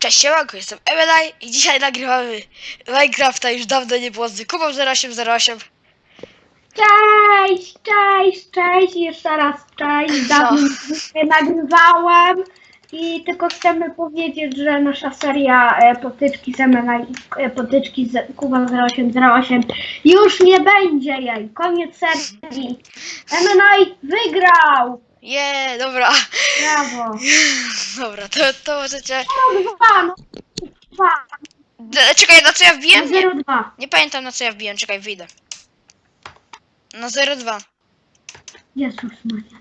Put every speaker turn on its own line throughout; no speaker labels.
Cześć, siemanko, jestem Emelaj i dzisiaj nagrywamy Minecrafta, już dawno nie było z Kubą 0808.
Cześć, cześć, cześć, jeszcze raz cześć. Dawno nie nagrywałem i tylko chcemy powiedzieć, że nasza seria e, potyczki z MNI, e, potyczki z Kuba 0808 już nie będzie jej. Koniec serii. MNI wygrał!
Je, dobra,
Brawo.
dobra, to, to możecie...
No dwa, no dwa.
D- czekaj, na co ja wbiłem? Nie,
0-2.
nie pamiętam na co ja wbiłem, czekaj, wyjdę. Na 02.
Jezus Maria.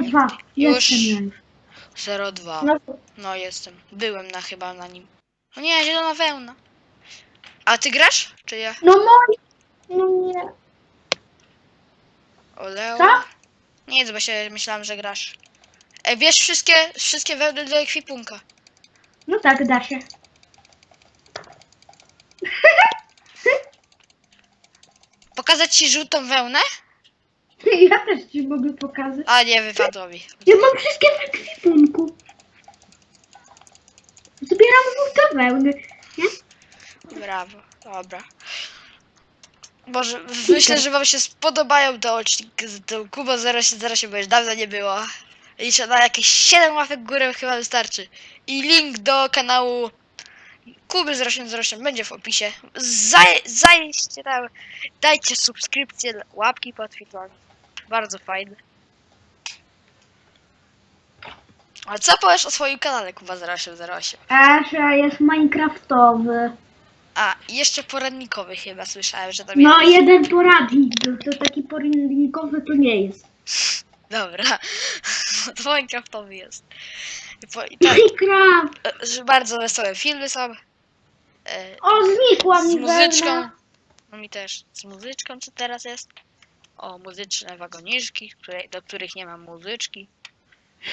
0-2.
Już.
Jestem ja już.
02.
No,
No jestem, byłem na chyba na nim. O nie, zielona wełna. A ty grasz? Czy ja?
no moi. No nie.
Oleo?
Co?
Nic, bo się myślałem, że grasz. E, bierz wszystkie, wszystkie wełny do ekwipunka.
No tak, da się.
Pokazać ci żółtą wełnę?
Ja też ci mogę pokazać.
A nie, wypadło mi.
Ja mam wszystkie w ekwipunku. Zbieram żółte wełny.
Brawo, dobra. Może myślę, że wam się spodobają te odcinki z tą Kuba 008, bo już dawno nie było. Liczę na jakieś 7 łapek górę chyba wystarczy. I link do kanału Kuby 0808 będzie w opisie. Zaj, zajście tam, dajcie subskrypcję, łapki pod filmem. Bardzo fajne. A co powiesz o swoim kanale Kuba 0808?
A, że jest minecraftowy.
A, i jeszcze poradnikowy chyba słyszałem, że tam
No,
jest.
jeden poradnik. To, to taki poradnikowy to nie jest.
Dobra, to Minecraftowy jest. I po, i tak,
Minecraft.
e, że bardzo wesołe filmy są. E,
O, znikła
z
mi
muzyczką.
wełna.
No mi też. Z muzyczką co teraz jest? O, muzyczne wagoniczki, które, do których nie mam muzyczki.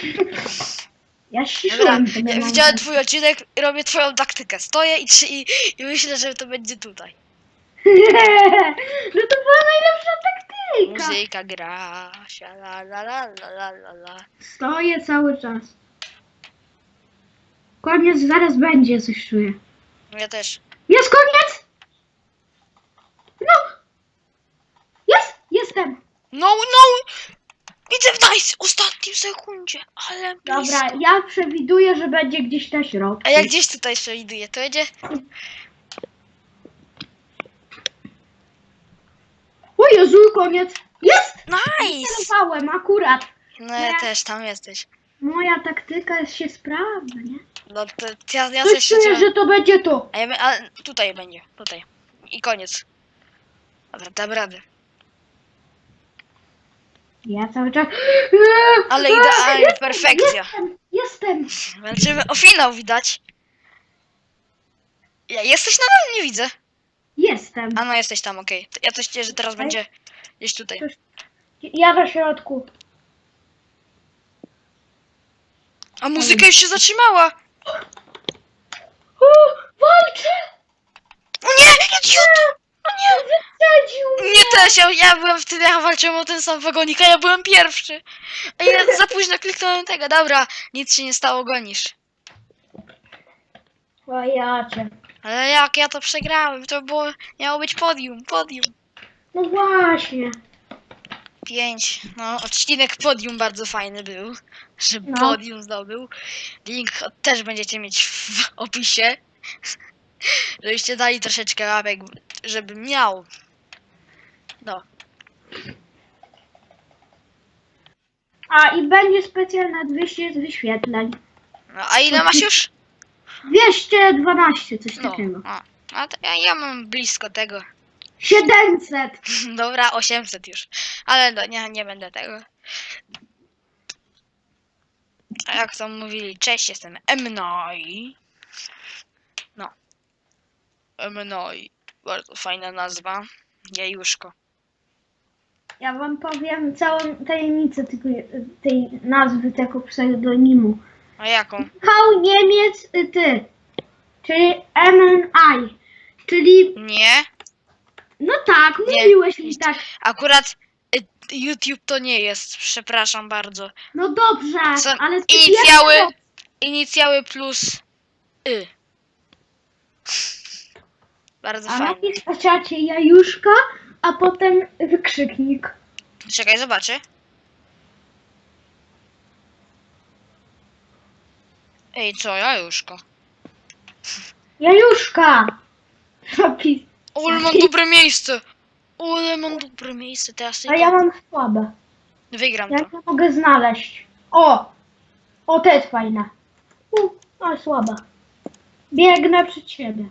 Ja ściszyłem
ja widziałem twój odcinek, robię twoją taktykę. Stoję i, trzy- i, i myślę, że to będzie tutaj.
No to była najlepsza taktyka.
Muzyka gra, la la la la la la la.
Stoję cały czas. Koniec zaraz będzie, coś czuję.
Ja też.
Jest koniec! No! Jest! Jestem!
No, no! Widzę w nice! Ostatnim sekundzie, ale blisko.
Dobra, ja przewiduję, że będzie gdzieś na środku.
A jak gdzieś tutaj przewiduję, to będzie...
O Jezu, koniec! Jest!
Nice!
Celowałem akurat.
No ja
Nie.
też, tam jesteś.
Moja taktyka jest się sprawdza, nie?
No to ja, ja
Coś czuję, że to będzie to.
A, ja, my- a tutaj będzie, tutaj. I koniec. Dobra, dam radę.
Ja cały czas...
Ale
A,
idealnie, perfekcja.
Jestem, jestem.
Walczymy o finał, widać. Ja, jesteś nadal? Nie widzę.
Jestem.
A no, jesteś tam, okej. Ja coś czuję, że teraz będzie gdzieś tutaj.
Ja na środku.
A muzyka już się zatrzymała!
O, walczę!
O nie! Idioto! O nie!
Wycedził
Nie też, ja, ja byłem w tym, ja walczyłem o ten sam wagonik, a ja byłem pierwszy. A ja za późno kliknąłem tego, dobra, nic się nie stało, gonisz.
O ja cię.
Ale jak ja to przegrałem, to było, miało być podium, podium.
No właśnie.
Pięć, no odcinek podium bardzo fajny był, że
No.
podium zdobył. Link też będziecie mieć w opisie, żebyście dali troszeczkę łapek, żeby miał. No,
A i będzie specjalne 200 wyświetleń.
no a ile masz już?
212, coś
No,
takiego.
a, a to ja, ja mam blisko tego.
700!
Dobra, 800 już. Ale no, nie, nie będę tego. A jak to mówili, cześć, jestem Emnoi. No. Emnoi. Bardzo fajna nazwa. Jajuszko.
Ja wam powiem całą tajemnicę tego, tej nazwy, tego pseudonimu.
A jaką?
Michał Niemiec y, Ty, czyli MNI, czyli,
Nie.
no tak,
Nie.
mówiłeś mi tak.
Akurat y, YouTube to nie jest, przepraszam bardzo.
No dobrze,
Są
ale ty
inicjały. inicjały plus y. Bardzo
A
fajnie.
napisz na czacie jajuszka, a potem wykrzyknik.
Czekaj, zobaczę. Ej, co, jajuszko?
Jajuszka! Napis.
O, ale mam dobre miejsce! O, ale mam dobre miejsce, teraz
A ja mam słabe.
wygram
Ja
to.
nie mogę znaleźć. O! O, to jest fajne. U, ale słabe. Biegnę przed siebie.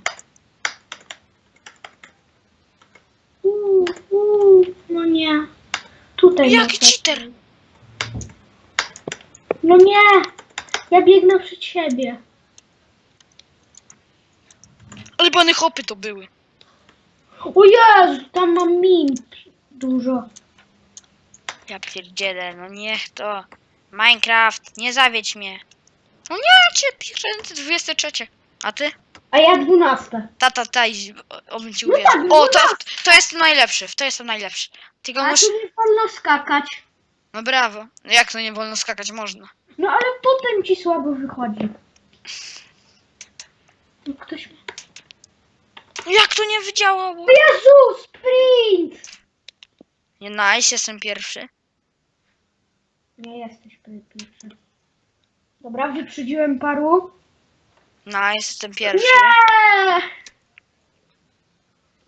No nie. Tutaj.
Jaki
muszę.
cheater!
No nie! Ja biegnę przed siebie.
Ale bany hopy to były.
O Jezu, tam mam min dużo.
Ja pierdzielę, no niech to. Minecraft, nie zawiedź mnie. No nie, cię pierdolę, 23. A ty?
A ja dwunaste.
Tata, ta, i- o- obym ci
No
uwierzył.
tak,
O, to, jest- to jest najlepszy, w to jestem najlepszy. Tylko
A
masz...
tu nie wolno skakać.
No brawo. No jak to nie wolno skakać można?
No ale potem ci słabo wychodzi. No ktoś
jak to nie wydziałało?
Jezu, sprint!
Nie, nice, jestem pierwszy.
Nie jesteś pierwszy. Dobra, wyprzedziłem paru.
Nice, jestem pierwszy.
Nie!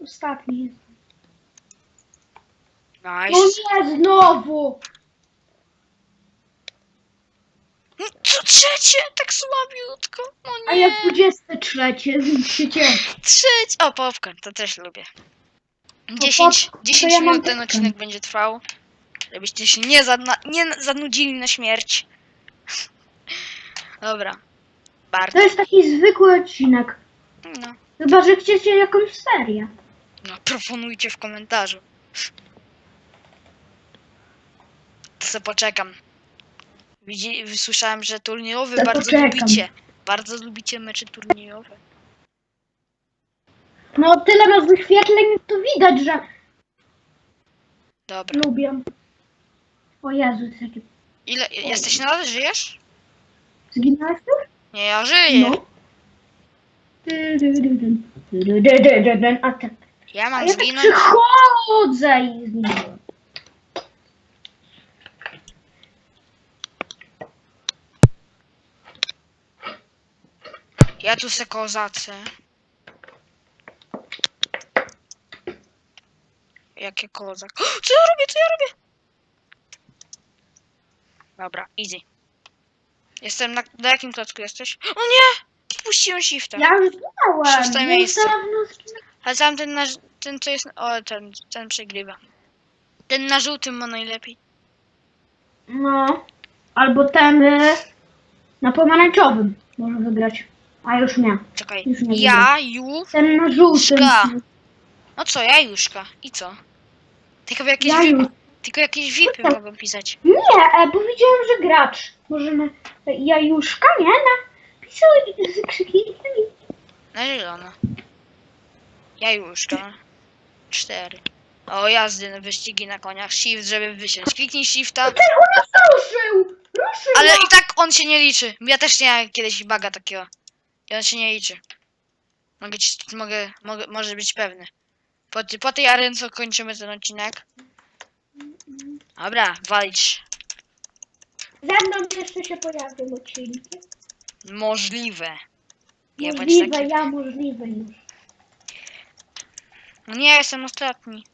Ostatni. No
Nice.
nie, znowu!
No co trzecie? Tak słabiutko. No
A
nie.
ja 23, trzecie.
Trzeć. O, popcorn, to też lubię. 10,
pop-
10
to ja mam
minut ten
popcorn.
odcinek będzie trwał. Żebyście się nie, zadna, nie zanudzili na śmierć. Dobra.
To jest taki zwykły odcinek.
No,
Chyba, że chcecie jakąś serię.
no, proponujcie w komentarzu. To se poczekam. Widzi, słyszałem, że turniejowy bardzo
poczekam.
lubicie. Bardzo lubicie mecze turniejowe.
No tyle masz wyświetleń, to widać, że
Dobra.
lubię. O Jezu, jaki...
Ile, jesteś nadal? Żyjesz?
Zginąłeś już?
Nie, ja żyję.
No. A tak.
Ja
A
mam
ja tak
zginąć.
przychodzę i zginąłem.
Ja tu se kozacę. Jakie kozak. Co ja robię? Co ja robię? Dobra, easy. Jestem na... Na jakim klocku jesteś? O nie! Puściłem shifta.
Ja już zginąłem.
Szóste
Ja
miejsce.
już.
Ale sam ten na... Ten co jest... O, ten, ten przegrywa. Ten na żółtym ma najlepiej.
No. Albo ten y, na pomarańczowym może wygrać. A już nie.
Czekaj.
Już nie
Ja, ju...
Ten na żółtym.
No co, jajuszka. I co? Tylko jakieś
Ja
VIP...
już.
Tylko jakieś VIPy mogą pisać.
Nie, e, powiedziałem, że gracz. Może na jajuszka, nie? Na pisał z krzykikiem.
Na zielono. Jajuszka. Cztery. O, jazdy na wyścigi na koniach. Shift, żeby wysiąść. Kliknij shifta.
Ten u nas ruszył! Ruszył!
Ale i tak on się nie liczy. Ja też miałem kiedyś baga takiego. I on się nie liczy. Mogę, ci, mogę, mogę może być pewny. Po, ty- po tej arence kończymy ten odcinek. Dobra, walić.
Ze mną jeszcze się pojawią odcinki.
Możliwe. Nie bądź
Możliwe,
taki.
ja możliwe już.
No nie, jestem ostatni.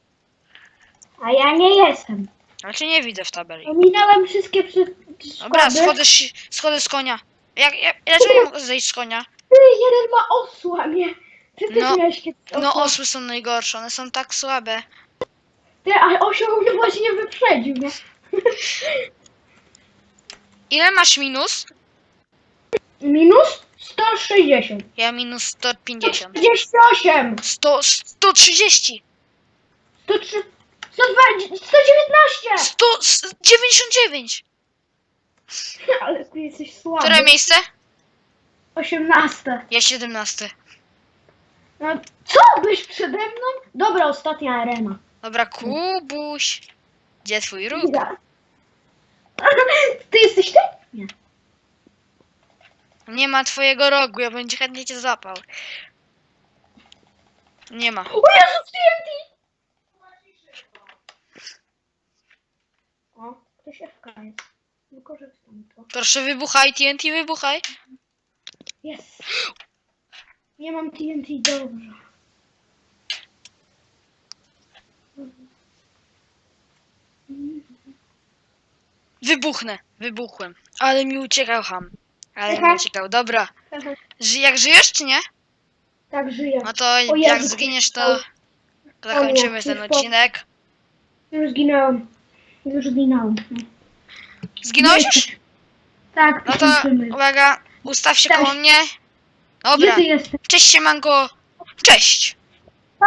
A ja nie jestem.
Znaczy nie widzę w tabeli.
Ominąłem wszystkie przy...
Dobra,
składy.
schodzę, schodzę z konia. Jak, jak, dlaczego nie mogę zejść z konia?
Ty, jeden ma osła, nie? Ty też
No,
miałeś kiedyś
No
osła.
osły są najgorsze, one są tak słabe.
Ty, a osioł mnie właśnie wyprzedził, nie?
Ile masz minus?
Minus 160.
Ja minus 150.
48.
100, 130.
103, 120, 119.
199.
Ale ty jesteś słaby.
Które miejsce?
18.
Ja 17.
No, co byś przede mną? Dobra, ostatnia arena.
Dobra, Kubuś. Gdzie twój róg?
Ja. Ty jesteś ty? Nie.
Nie ma twojego rogu, ja będzie chętnie cię zapał. Nie ma.
O Jezus, TNT! O, ktoś FK jest. Wykorzystam to.
Proszę wybuchaj, TNT wybuchaj.
Jest. Nie mam TNT, dobrze.
Wybuchnę, wybuchłem. Ale mi uciekał ham. Ale mi
Aha.
uciekał, dobra. Ży jak żyjesz czy nie?
Tak, żyję.
No to
O
jak
Jezu,
zginiesz to zakończymy
O,
ten odcinek.
Już zginąłem. Już zginąłem.
Zginąłeś już?
Tak,
No to uwaga, ustaw się
Tak.
koło mnie. Dobra, cześć siemanko. Cześć.
A!